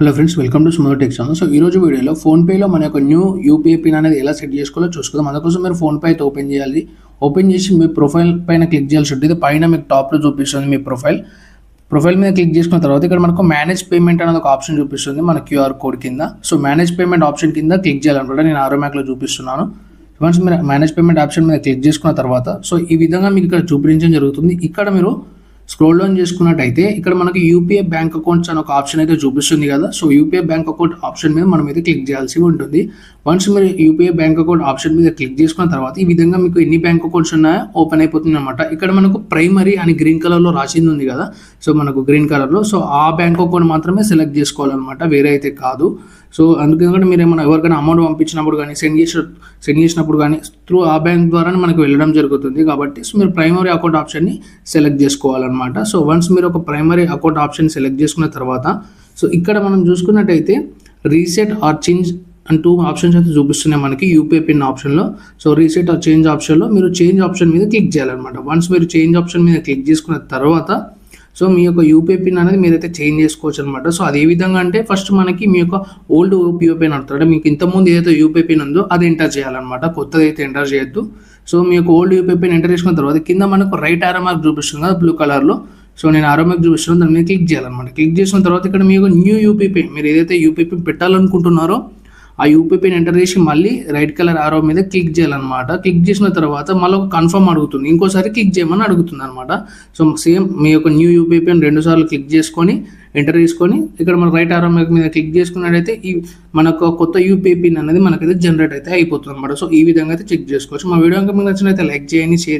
Hello friends welcome to Sumadhu tech channel so ఈ రోజు వీడియోలో ఫోన్పేలో మన యొక్క న్యూ యూపీఐ పిన్ అనేది ఎలా సెట్ చేసుకోవాలో చూసుకుందాం. అందుకోసం మీరు ఫోన్పే అయితే ఓపెన్ చేయాలి. ఓపెన్ చేసి మీ ప్రొఫైల్ పైన క్లిక్ చేయాల్సి ఉంటుంది. పైన మీకు టాప్లో చూపిస్తుంది మీ ప్రొఫైల్ ప్రొఫైల్ మీద క్లిక్ చేసుకున్న తర్వాత ఇక్కడ మనకు మేనేజ్ పేమెంట్ అనేది ఒక ఆప్షన్ చూపిస్తుంది మన క్యూఆర్ కోడ్ కింద. సో మేనేజ్ పేమెంట్ ఆప్షన్ కింద క్లిక్ చేయాలనుకుంటే నేను ఆరో మ్యాక్లో చూపిస్తున్నాను. వన్స్ మీరు మేనేజ్ పేమెంట్ ఆప్షన్ మీద క్లిక్ చేసుకున్న తర్వాత సో ఈ విధంగా మీకు ఇక్కడ చూపించడం జరుగుతుంది. ఇక్కడ మీరు స్క్రోల్ డౌన్ చేసుకున్నట్టయితే ఇక్కడ మనకి యూపీఐ బ్యాంక్ అకౌంట్స్ అని ఒక ఆప్షన్ అయితే చూపిస్తుంది కదా. So UPI bank account option మీద మనం అయితే క్లిక్ చేయాల్సి ఉంటుంది. వన్స్ మీరు యూపీఐ బ్యాంక్ అకౌంట్ ఆప్షన్ మీద క్లిక్ చేసుకున్న తర్వాత ఈ విధంగా మీకు ఎన్ని బ్యాంక్ అకౌంట్స్ ఉన్నాయో ఓపెన్ అయిపోతుంది అనమాట ఇక్కడ మనకు ప్రైమరీ అని గ్రీన్ కలర్లో రాసింది ఉంది కదా. సో మనకు గ్రీన్ కలర్లో సో ఆ బ్యాంక్ అకౌంట్ మాత్రమే సెలెక్ట్ చేసుకోవాలన్నమాట. వేరే అయితే కాదు. సో అందుకని మీరు ఏమైనా ఎవరికైనా అమౌంట్ పంపించినప్పుడు కానీ సెండ్ చేసిన సెండ్ చేసినప్పుడు కానీ త్రూ ఆ బ్యాంక్ ద్వారానే మనకు వెళ్ళడం జరుగుతుంది కాబట్టి సో మీరు ప్రైమరీ అకౌంట్ ఆప్షన్ని సెలెక్ట్ చేసుకోవాలన్నమాట. సో వన్స్ మీరు ఒక ప్రైమరీ అకౌంట్ ఆప్షన్ సెలెక్ట్ చేసుకున్న తర్వాత సో ఇక్కడ మనం చూసుకున్నట్టయితే reset or change and two options అయితే చూపిస్తున్నాయి మనకి యూపీఐ పిన్ ఆప్షన్లో సో రీసెట్ ఆర్ చేంజ్ ఆప్షన్లో మీరు చేంజ్ ఆప్షన్ మీద క్లిక్ చేయాలన్నమాట. వన్స్ మీరు చేంజ్ ఆప్షన్ మీద క్లిక్ చేసుకున్న తర్వాత సో మీ యొక్క యూపీఐ పిన్ అనేది మీరైతే చేంజ్ చేసుకోవచ్చు అనమాట సో అది ఏ విధంగా అంటే ఫస్ట్ మనకి మీ యొక్క ఓల్డ్ యూపీఐ పిన్ అంటే మీకు ఇంతకుముందు ఏదైతే యూపీఐ పిన్ ఉందో అది ఎంటర్ చేయాలన్నమాట. కొత్తది అయితే ఎంటర్ చేయొద్దు. సో మీ యొక్క ఓల్డ్ యూపీఐ పిన్ ఎంటర్ చేసుకున్న తర్వాత కింద మనకు రైట్ ఆరో మార్క్ చూపిస్తుంది కదా బ్లూ కలర్లో సో నేను ఆరో మార్క్ చూపిస్తున్నాను. దాని మీద క్లిక్ చేయాలన్నమాట. క్లిక్ చేసిన తర్వాత ఇక్కడ మీ యొక్క న్యూ యూపీఐ పిన్ మీరు ఏదైతే యూపీఐ పిన్ పెట్టాలనుకుంటున్నారో ఆ యూపీపీని ఎంటర్ చేసి మళ్ళీ రైట్ కలర్ ఆరో మీద క్లిక్ చేయాలన్నమాట. క్లిక్ చేసిన తర్వాత మళ్ళీ ఒక కన్ఫర్మ్ అడుగుతుంది. ఇంకోసారి క్లిక్ చేయమని అడుగుతుంది అనమాట సో సేమ్ మీ యొక్క న్యూ యూపీపీని రెండు సార్లు క్లిక్ చేసుకొని ఎంటర్ చేసుకొని ఇక్కడ మన రైట్ ఆరో మీద క్లిక్ చేసుకున్నట్టయితే ఈ మనకు కొత్త యూపీపీన్ అనేది మనకైతే జనరేట్ అయితే అయిపోతుంది అనమాట సో ఈ విధంగా అయితే చెక్ చేసుకోవచ్చు. మా వీడియో కనుక మీకు నచ్చినైతే లైక్ చేయండి షేర్